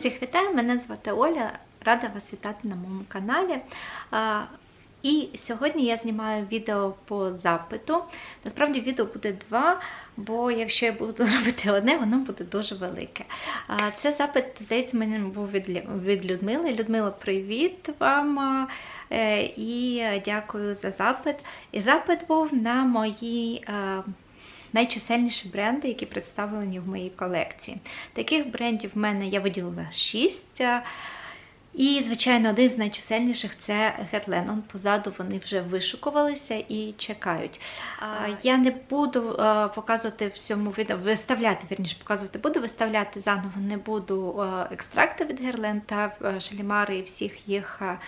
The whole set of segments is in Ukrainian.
Всіх вітаю, мене звати Оля, рада вас вітати на моєму каналі. І сьогодні я знімаю відео по запиту. Насправді відео буде два, бо якщо я буду робити одне, воно буде дуже велике. Це запит, здається, мені був від, Людмили. Людмила, привіт вам е, і дякую за запит. І запит був на мої. Найчисельніші бренди, які представлені в моїй колекції. Таких брендів в мене я виділила 6. І, звичайно, один з найчисельніших це Герлен. Позаду вони вже вишукувалися і чекають. Я не буду е, показувати в цьому відео, виставляти, вірніше показувати, буду виставляти заново, не буду е, екстракти від Герлен та е, шалімари і всіх їх. е,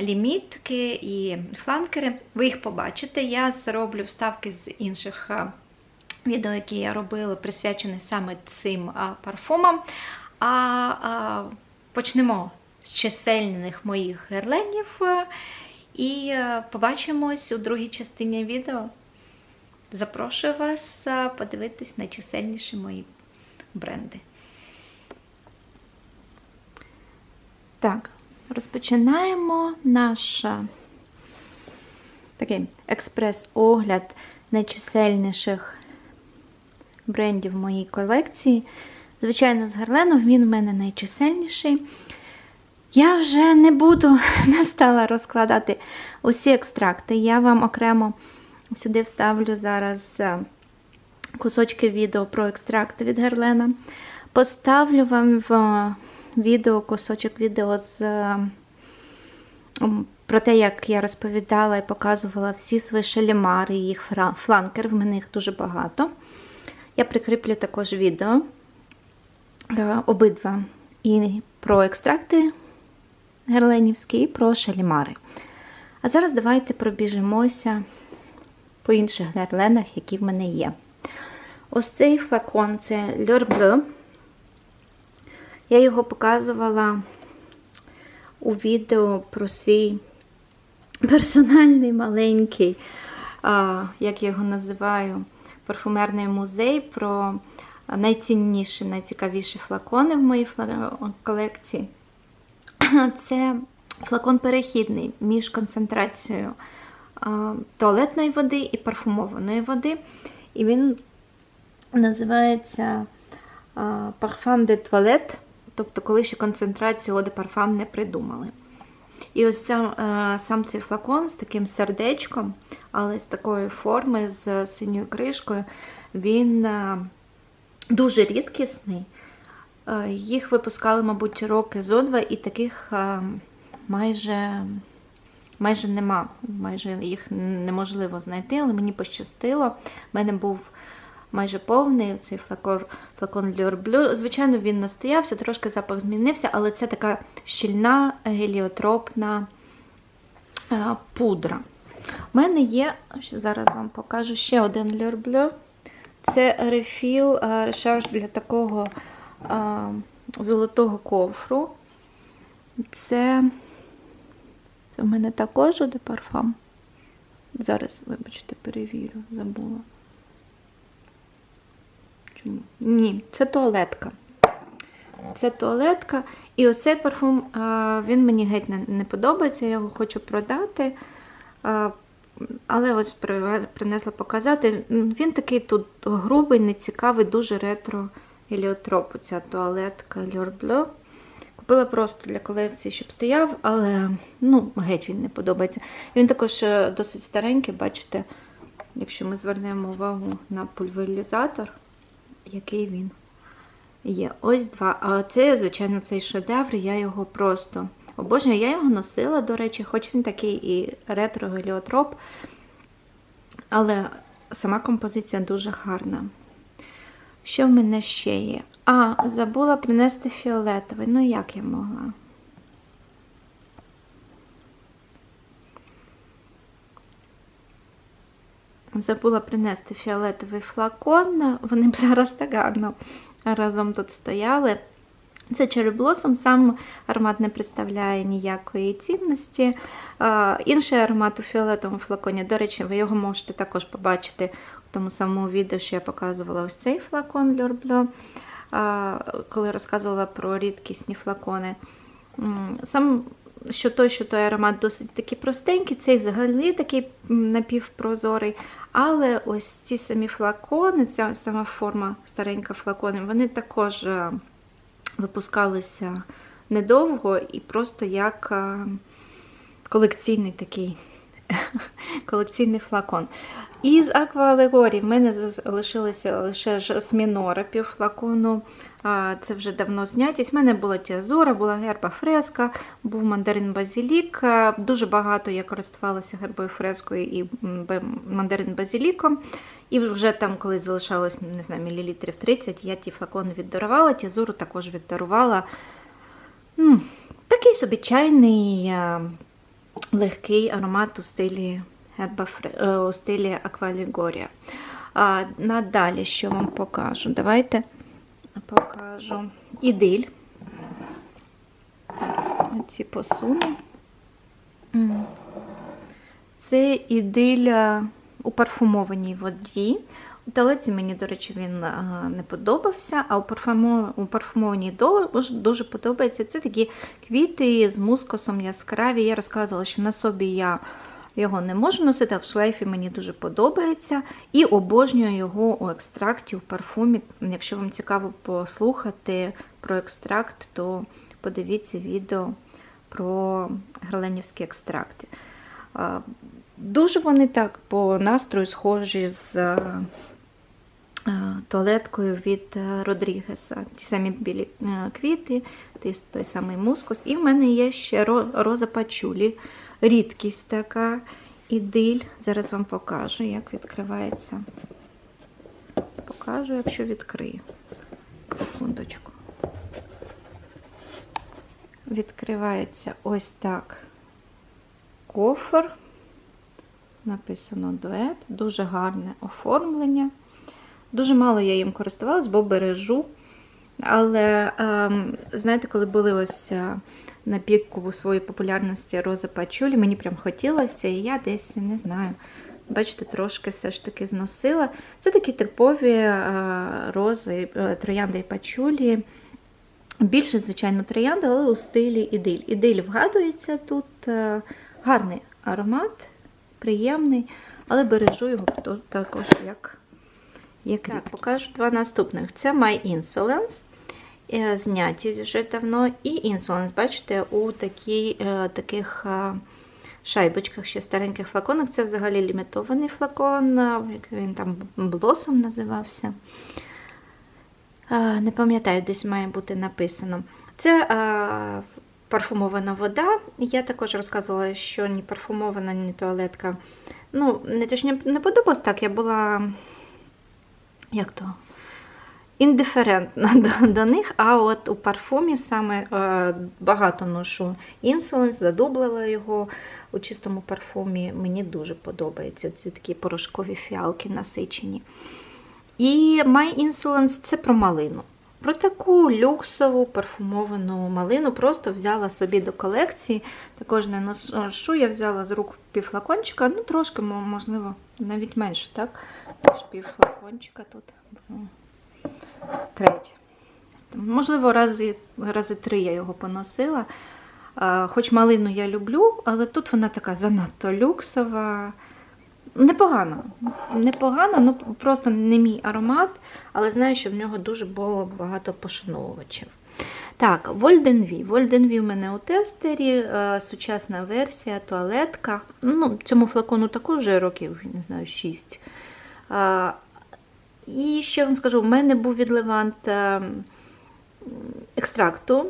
Лімітки і фланкери, ви їх побачите. Я зроблю вставки з інших е, відео, які я робила, присвячені саме цим парфумам. А, а почнемо з чисельних моїх герленів е, і е, побачимось у другій частині відео. Запрошую вас е, подивитись на чисельніші мої бренди. Так, розпочинаємо наш такий експрес-огляд найчисельніших брендів в моїй колекції. Звичайно, з Герлену він в мене найчисельніший. Я вже не буду не стала розкладати усі екстракти. Я вам окремо сюди вставлю зараз е, кусочки відео про екстракти від Герлена. Поставлю вам в е, відео кусочок відео з е, про те, як я розповідала і показувала всі свої шалімари, їх фланкер, в мене їх дуже багато. Я прикріплю також відео е, обидва і про екстракти герленівські, і про шалімари. А зараз давайте пробіжимося по інших герленах, які в мене є. Ось цей флакон це Bleu. Я його показувала у відео про свій персональний маленький, як я його називаю, парфумерний музей про найцінніші, найцікавіші флакони в моїй колекції. Це флакон перехідний між концентрацією туалетної води і парфумованої води. І він називається парфам де туалет, тобто коли ще концентрацію оде парфам не придумали. І ось сам, е, сам цей флакон з таким сердечком, але з такої форми, з синьою кришкою, він е, дуже рідкісний. Е, Їх випускали, мабуть, роки зо два, і таких майже, майже нема. Майже їх неможливо знайти, але мені пощастило. У мене був майже повний цей флакон, флакон Bleu. Звичайно, він настоявся, трошки запах змінився, але це така щільна геліотропна е, пудра. У мене є, зараз вам покажу ще один Bleu. Це рефіл, е, решарж для такого е, золотого кофру. Це, це в мене також де парфам. Зараз, вибачте, перевірю, забула. Ні, це туалетка. Це туалетка. І оцей парфум, він мені геть не, подобається, я його хочу продати. Але ось принесла показати. Він такий тут грубий, нецікавий, дуже ретро геліотроп. Ця туалетка L'Or Купила просто для колекції, щоб стояв, але ну, геть він не подобається. Він також е, досить старенький, бачите, якщо ми звернемо увагу на пульверізатор, який він є. Ось два. А це, звичайно, цей шедевр, я його просто обожнюю. Я його носила, до речі, хоч він такий і ретро-геліотроп, але сама композиція дуже гарна. Що в мене ще є? А, забула принести фіолетовий. Ну, як я могла? Забула принести фіолетовий флакон. Вони б зараз так гарно разом тут стояли. Це Blossom, сам аромат не представляє ніякої цінності. Інший аромат у фіолетовому флаконі, до речі, ви його можете також побачити в тому самому відео, що я показувала ось цей флакон Bleu. коли розказувала про рідкісні флакони. Сам що той, що той аромат досить такий простенький, цей взагалі такий напівпрозорий. Але ось ці самі флакони, ця сама форма старенька флаконів, вони також е, випускалися недовго і просто як е, колекційний такий колекційний флакон. Із акваалегорій в мене залишилося лише жасмінора півфлакону. Це вже давно знятість. В мене була тіазура, була герба фреска, був мандарин базілік. Дуже багато я користувалася гербою фрескою і мандарин базіліком. І вже там, коли залишалось не знаю, мілілітрів 30, я ті флакони віддарувала, тіазуру також віддарувала. Такий собі чайний, легкий аромат у стилі е, у стилі Аквалігорія. А надалі, що вам покажу? Давайте покажу ідиль. Зараз Ці посуну. Це ідиль е, у парфумованій воді. Талеці мені, до речі, він не подобався, а у, парфумо, у парфумованій дуже подобається. Це такі квіти з мускусом яскраві. Я розказувала, що на собі я його не можу носити, а в шлейфі мені дуже подобається. І обожнюю його у екстракті, у парфумі. Якщо вам цікаво послухати про екстракт, то подивіться відео про герленівські екстракти. Дуже вони так по настрою схожі з туалеткою від е, Родрігеса. Ті самі білі е, квіти, той, самий мускус. І в мене є ще роза пачулі, рідкість така ідиль. Зараз вам покажу, як відкривається. Покажу, якщо відкрию. Секундочку. Відкривається ось так кофер. Написано дует, дуже гарне оформлення. Дуже мало я їм користувалась, бо бережу. Але ем, знаєте, коли були ось е, на піку своєї популярності рози пачулі, мені прям хотілося, і я десь не знаю. Бачите, трошки все ж таки зносила. Це такі типові е, рози, е, троянди і пачулі. Більше, звичайно, троянди, але у стилі ідиль. Ідиль вгадується тут гарний аромат, приємний, але бережу його також як, як так, покажу два наступних. Це My Insolence. е, Зняті вже давно. І Insolence, бачите, у такій, е, таких е, шайбочках, ще стареньких флаконах. Це взагалі лімітований флакон, як він там Blossom називався. Не пам'ятаю, десь має бути написано. Це е, парфумована вода. Я також розказувала, що ні парфумована, ні туалетка. Ну, не точні не подобалось так. Я була як то? Індиферентна до, до них, а от у парфумі саме е, багато ношу Insolence, задублила його у чистому парфумі. Мені дуже подобається. Ці такі порошкові фіалки насичені. І My Insolence це про малину. Про таку люксову парфумовану малину просто взяла собі до колекції. Також не ношу, я взяла з рук півфлакончика, ну трошки, можливо, навіть менше, так? Ніж півфлакончика тут. Третє. Можливо, рази, рази три я його поносила. Хоч малину я люблю, але тут вона така занадто люксова. Непогано. Непогано, ну просто не мій аромат, але знаю, що в нього дуже було багато пошановувачів. Так, Вольденві. Вольденві в мене у тестері, е, сучасна версія, туалетка. Ну, цьому флакону також вже років, не знаю, 6. А, і ще вам скажу, в мене був від Левант е, екстракту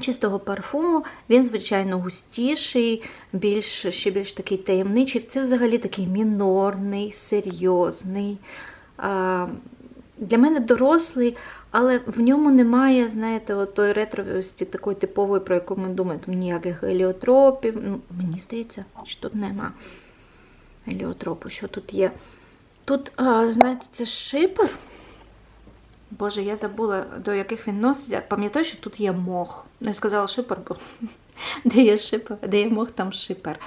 чистого парфуму. Він, звичайно, густіший, більш, ще більш такий таємничий. Це взагалі такий мінорний, серйозний. Для мене дорослий, але в ньому немає, знаєте, тої ретровості такої типової, про яку ми думаємо, ніяких геліотропів. Ну, мені здається, що тут нема геліотропу, що тут є. Тут, знаєте, це шипер. Боже, я забула, до яких він носить. Пам'ятаю, що тут є мох. Ну, я сказала шипер, бо де є шипер, де є мох, там шипер.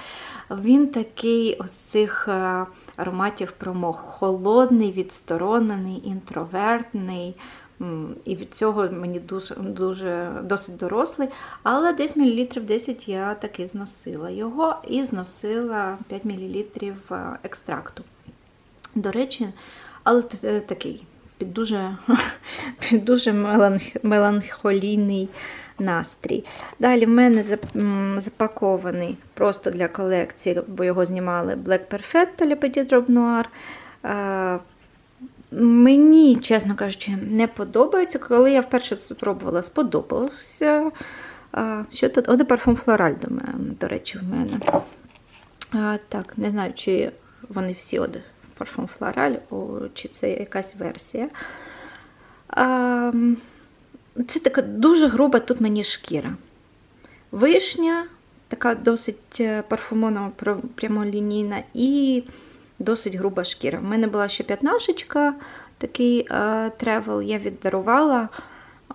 Він такий ось цих е, ароматів про мох. Холодний, відсторонений, інтровертний. І від цього мені дуже, дуже досить дорослий, але десь мілілітрів 10 я таки зносила його і зносила 5 мл екстракту. До речі, але е, такий під дуже, під дуже меланх- меланхолійний настрій. Далі в мене запакований просто для колекції, бо його знімали Black Perfetto Le Petit Drop Noir. Мені, чесно кажучи, не подобається. Коли я вперше спробувала, сподобався. Що тут? Оде парфум флораль, до речі, в мене. Так, не знаю, чи вони всі оде парфум флораль, чи це якась версія. А, це така дуже груба тут мені шкіра. Вишня, така досить е, парфумонова прямолінійна і досить груба шкіра. В мене була ще п'ятнашечка, такий е, тревел, я віддарувала,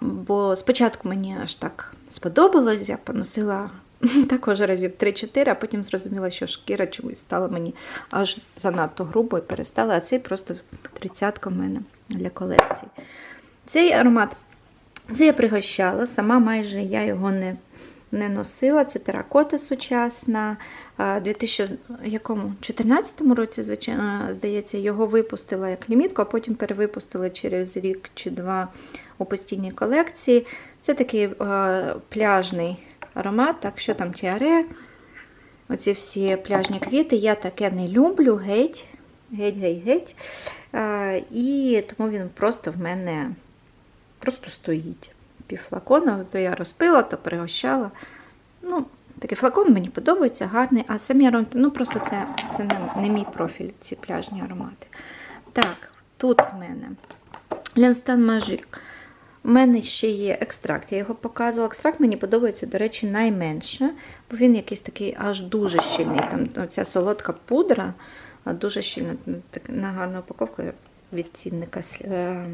бо спочатку мені аж так сподобалось, я поносила також разів 3-4, а потім зрозуміла, що шкіра чомусь стала мені аж занадто грубою, перестала, а цей просто тридцятка в мене для колекції. Цей аромат, це я пригощала, сама майже я його не, не носила. Це теракота сучасна. У 2014 році, звичайно, здається, його випустила як лімітку, а потім перевипустили через рік чи два у постійній колекції. Це такий пляжний аромат, так що там тіаре, оці всі пляжні квіти. Я таке не люблю, геть, геть, геть, геть. Е, і тому він просто в мене просто стоїть. Півфлакона, то я розпила, то пригощала. Ну, такий флакон мені подобається, гарний, а самі аромати, ну просто це, це не, не мій профіль, ці пляжні аромати. Так, тут в мене Ленстан Мажик. У мене ще є екстракт, я його показувала. Екстракт мені подобається, до речі, найменше, бо він якийсь такий аж дуже щільний. Там ця солодка пудра, дуже щільна, так, на гарну упаковку від цінника е,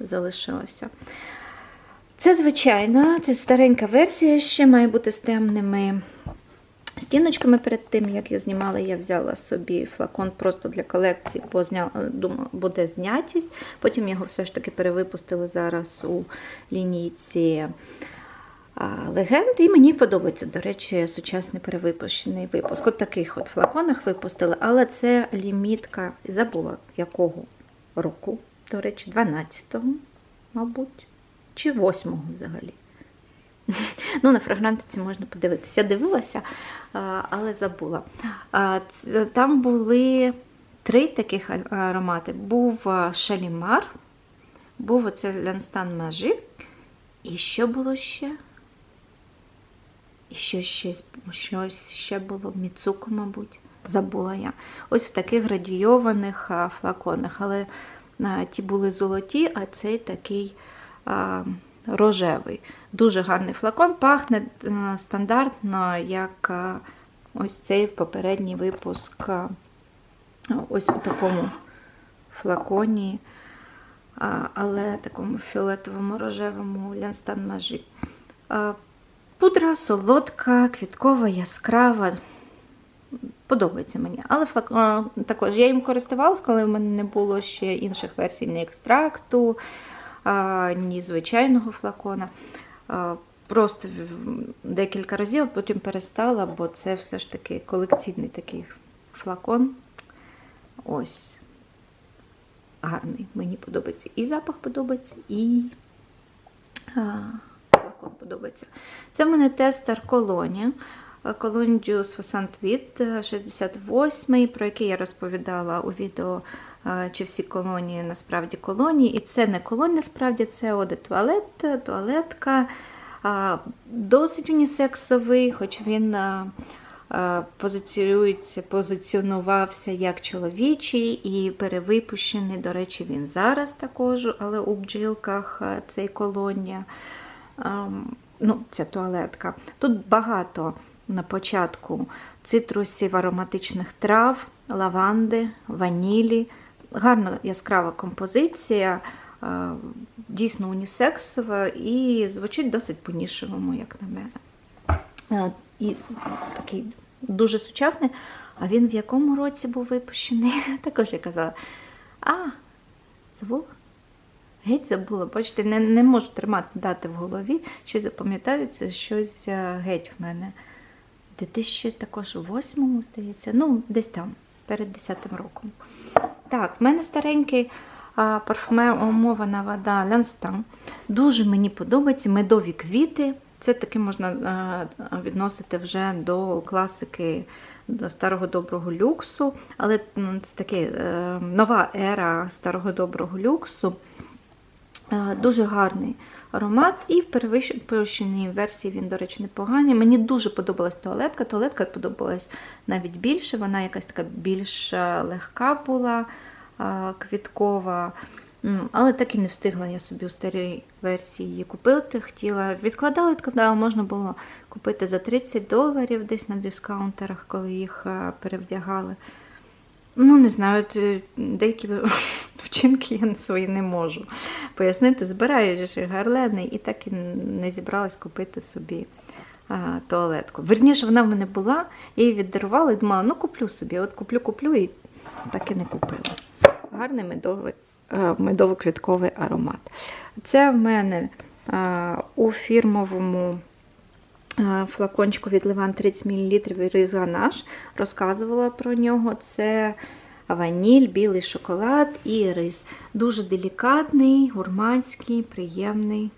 залишилося. Це звичайна, це старенька версія, ще має бути з темними стіночками. Перед тим, як я знімала, я взяла собі флакон просто для колекції, бо зня... думала, буде знятість. Потім його все ж таки перевипустили зараз у лінійці легенд. І мені подобається, до речі, сучасний перевипущений випуск. От таких от флаконах випустили, але це лімітка, забула якого року, до речі, 12-го, мабуть чи восьмого взагалі. Ну, на фрагрантиці можна подивитися. Я дивилася, але забула. Там були три таких аромати. Був Шалімар, був оце Лянстан Мажи. І що було ще? І що ще, щось ще було, Міцуко, мабуть, забула я. Ось в таких радійованих флаконах, але ті були золоті, а цей такий рожевий. Дуже гарний флакон, пахне стандартно, як ось цей попередній випуск, ось у такому флаконі, але такому фіолетовому рожевому Лянстан Мажі. Пудра солодка, квіткова, яскрава. Подобається мені. Але флакон, також я їм користувалась, коли в мене не було ще інших версій, ні екстракту ні звичайного флакона. Просто декілька разів, потім перестала, бо це все ж таки колекційний такий флакон. Ось. Гарний. Мені подобається. І запах подобається, і флакон подобається. Це в мене тестер колоні. Колонь Дюс Фасант від 68 про який я розповідала у відео чи всі колонії насправді колонії. І це не колонія, насправді це оде туалет, туалетка. Досить унісексовий, хоч він позиціюється, позиціонувався як чоловічий і перевипущений. До речі, він зараз також, але у бджілках цей колонія. Ну, ця туалетка. Тут багато на початку цитрусів, ароматичних трав, лаванди, ванілі. Гарна яскрава композиція, дійсно унісексова і звучить досить по-нішевому, як на мене. І такий дуже сучасний. А він в якому році був випущений? Також я казала. А, забула? Геть забула, бачите, не, не можу тримати дати в голові, щось запам'ятаються, щось е, геть в мене. В 2008, здається, ну, десь там, перед 10 роком. Так, в мене старенький парфумована вода Лянстан. Дуже мені подобається медові квіти. Це таки можна відносити вже до класики до старого доброго люксу, але це таки е, нова ера старого доброго люксу. Е, Дуже гарний аромат, і в перевищеній версії він, до речі, непоганий. Мені дуже подобалась туалетка. Туалетка подобалась навіть більше, вона якась така більш е, легка була, е, квіткова. Але так і не встигла я собі у старій версії її купити. Хотіла, відкладала, відкладала, можна було купити за 30 доларів десь на дискаунтерах, коли їх перевдягали. Ну, не знаю, е, деякі вчинки я свої не можу пояснити. Збираю ж гарлени і так і не зібралась купити собі а, туалетку. Верніше, вона в мене була, я її віддарувала і думала, ну куплю собі, от куплю, куплю і так і не купила. Гарний медовий, е, медово-квітковий аромат. Це в мене а, у фірмовому флакончику від Ливан 30 мл рис ганаш. Розказувала про нього. Це ваніль, білий шоколад і рис. Дуже делікатний, гурманський, приємний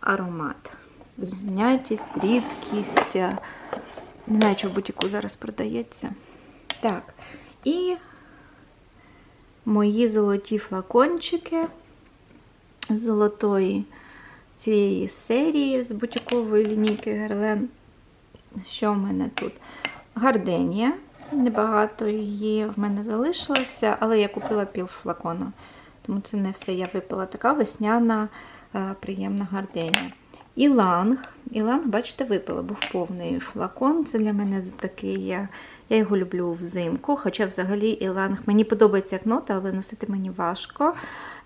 аромат. Знятість, рідкість. е, Не знаю, чи в бутіку зараз продається. Так. І мої золоті флакончики золотої цієї серії з бутікової лінійки Герлен. Що в мене тут? Гарденія. Небагато її в мене залишилося, але я купила пів флакона. Тому це не все я випила. Така весняна, е, приємна гарденія. Іланг. Іланг, бачите, випила, був повний флакон. Це для мене такий. Я, я його люблю взимку. Хоча взагалі іланг мені подобається як нота, але носити мені важко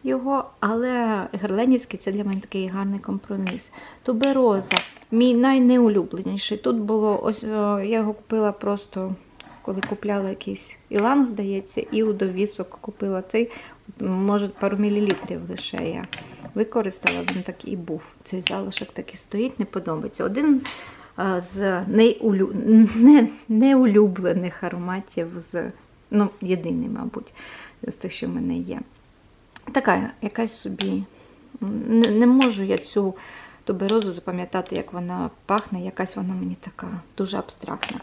його. Але герленівський це для мене такий гарний компроміс. Тубероза, мій найнеулюбленіший. Тут було ось я його купила просто. Коли купляла якийсь іланг, здається, і у довісок купила цей, може, пару мілілітрів лише я використала, він так і був. Цей залишок так і стоїть, не подобається. Один з неулю... не... неулюблених ароматів, з... ну, єдиний, мабуть, з тих, що в мене є. Така якась собі. Не, не можу я цю туберозу запам'ятати, як вона пахне, якась вона мені така дуже абстрактна.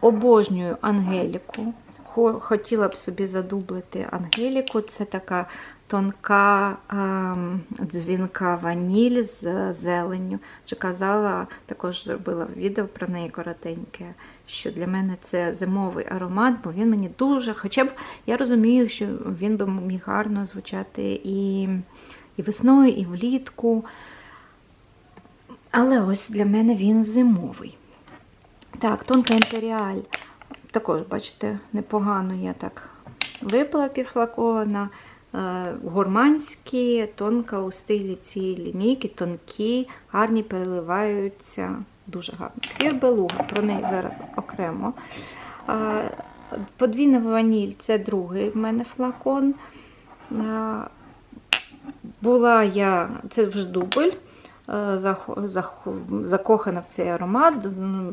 Обожнюю Ангеліку. Хо- Хотіла б собі задублити Ангеліку. Це така тонка ем, дзвінка ваніль з зеленню. Вже казала, також зробила відео про неї коротеньке, що для мене це зимовий аромат, бо він мені дуже. Хоча б я розумію, що він би міг гарно звучати і, і весною, і влітку. Але ось для мене він зимовий. Так, тонка імперіаль. Також, бачите, непогано я так випила півфлакона. Е, Гурманські, тонка у стилі цієї лінійки, тонкі, гарні переливаються. Дуже гарно. Квір белуга, про неї зараз окремо. Подвійна ваніль це другий в мене флакон. Була я, це вже дубль. закохана в цей аромат,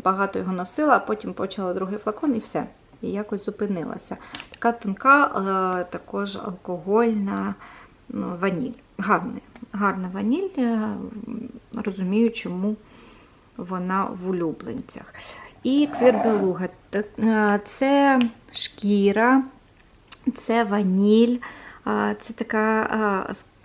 багато його носила, а потім почала другий флакон і все. І якось зупинилася. Така тонка, також алкогольна ну, ваніль. Гарна, гарна ваніль. Розумію, чому вона в улюбленцях. І квірбелуга. Е, Це шкіра, це ваніль, це така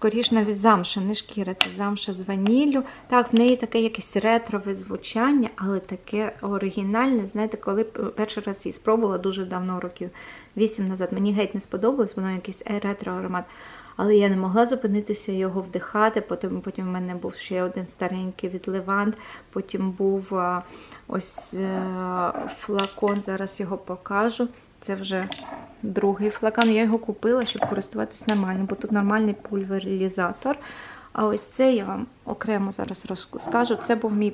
скоріш навіть замша, не шкіра, це замша з ваніллю. Так, в неї таке якесь ретрове звучання, але таке оригінальне. Знаєте, коли перший раз її спробувала дуже давно, років 8 назад, мені геть не сподобалось, воно якийсь е, ретро-аромат. Але я не могла зупинитися його вдихати. Потім, потім в мене був ще один старенький від Левант. Потім був ось е, флакон, зараз його покажу. Це вже другий флакон. Я його купила, щоб користуватись нормально, бо тут нормальний пульверизатор. А ось це я вам окремо зараз розкажу. Це був мій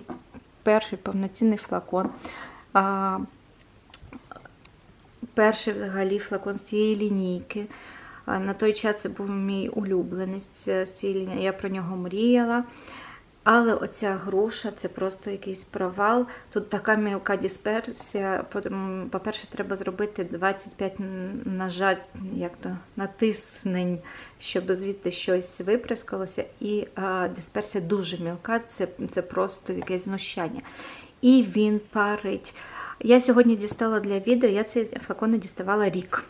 перший повноцінний флакон. А, перший взагалі флакон з цієї лінійки. На той час це був мій улюбленець з. Я про нього мріяла. Але оця груша це просто якийсь провал. Тут така мілка дисперсія. По-перше, треба зробити 25 н- нажать, як то, натиснень, щоб звідти щось виприскалося. І а, дисперсія дуже мілка, це, це просто якесь знущання. І він парить. Я сьогодні дістала для відео, я цей флакон не діставала рік.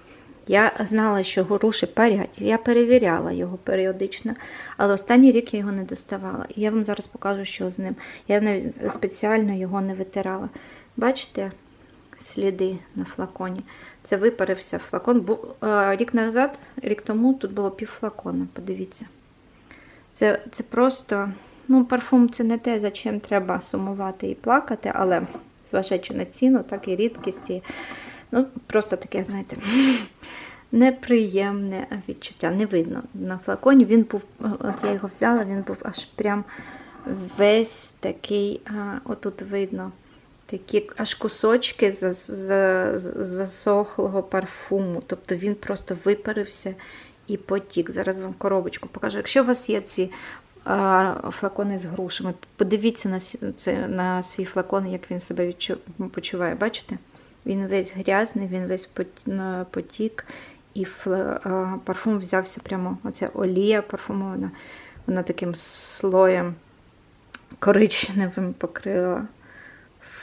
Я знала, що груші парять. Я перевіряла його періодично, але останній рік я його не доставала. І я вам зараз покажу, що з ним. Я спеціально його не витирала. Бачите сліди на флаконі? Це випарився флакон. Е, Рік назад, рік тому тут було пів флакона. Подивіться. Це, це просто, ну, парфум це не те, за чим треба сумувати і плакати, але зважаючи на ціну, так і рідкість. І, ну, просто таке, знаєте, неприємне відчуття. Не видно на флаконі. Він був, от я його взяла, він був аж прям весь такий, а, отут видно. Такі аж кусочки за, за, за- засохлого парфуму. Тобто він просто випарився і потік. Зараз вам коробочку покажу. Якщо у вас є ці флакони з грушами, подивіться на, це, на свій флакон, як він себе відчу- почуває. Бачите? Він весь грязний, він весь потік, і парфум взявся прямо. Оця олія парфумована, вона таким слоєм коричневим покрила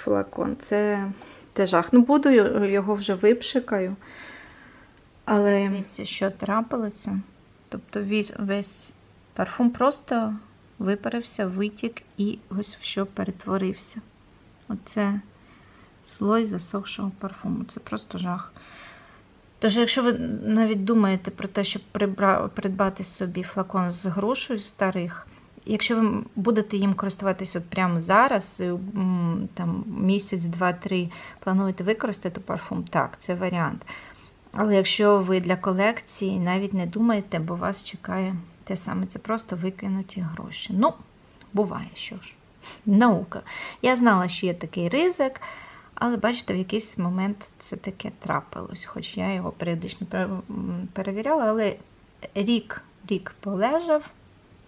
флакон. Це, це жах. Ну, буду його вже випшикаю. Але дивіться, що трапилося. Тобто весь, парфум просто випарився, витік і ось в що перетворився. Оце слой засохшого парфуму. Це просто жах. Тож, якщо ви навіть думаєте про те, щоб придбати собі флакон з грушею старих, якщо ви будете їм користуватись от прямо зараз, там місяць, два-три плануєте використати парфум, так, це варіант. Але якщо ви для колекції навіть не думаєте, бо вас чекає те саме, це просто викинуті гроші. Ну, буває, що ж. Наука. Я знала, що є такий ризик, але бачите, в якийсь момент це таке трапилось, хоч я його періодично пере- перевіряла, але рік, рік полежав,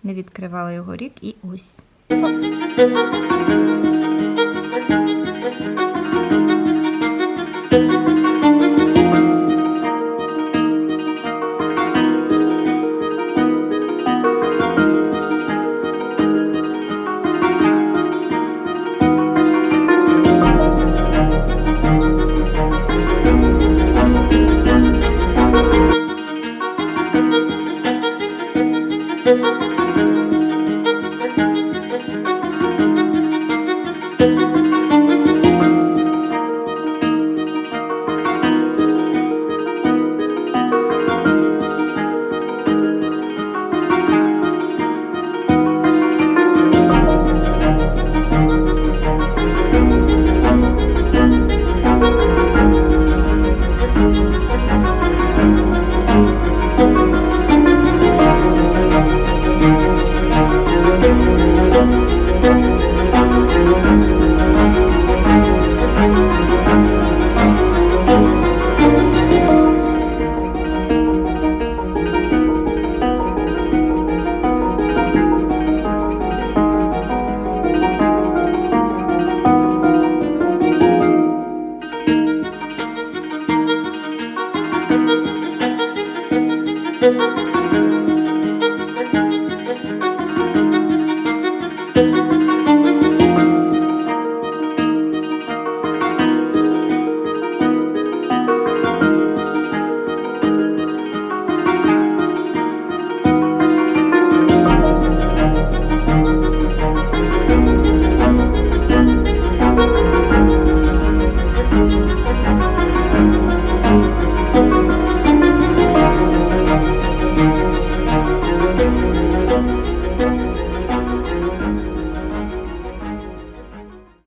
не відкривала його рік і ось.